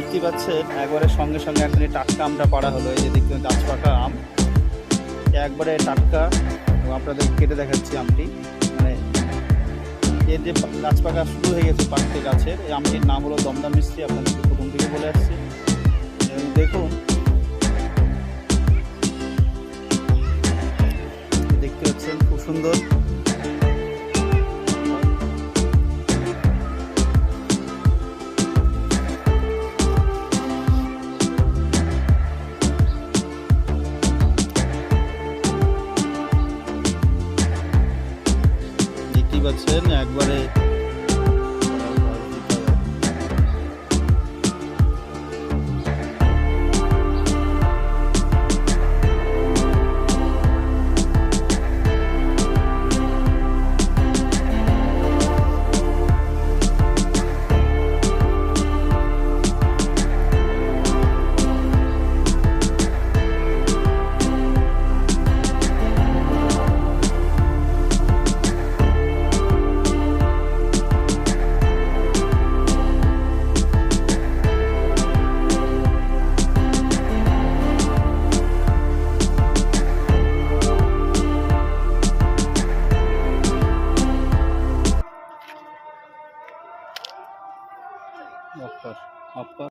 দেখতেই পাচ্ছেন, একবারে সঙ্গে সঙ্গে এখনই টাটকা আমটা পাড়া হলো। এই যে দেখতে গাছ পাকা আম। একবারে টাটকা আপনাদের কেটে দেখাচ্ছি আমটি। মানে এর যে গাছ পাকা শুরু হয়ে গেছে পাকতে গাছের, এই আমটির নাম হলো দমদম মিষ্টি আপনাদেরকে প্রথম থেকে বলে আসছি। দেখুন, দেখতে পাচ্ছেন, খুব সুন্দর। পাচ্ছেন একবারে Apar. Apar.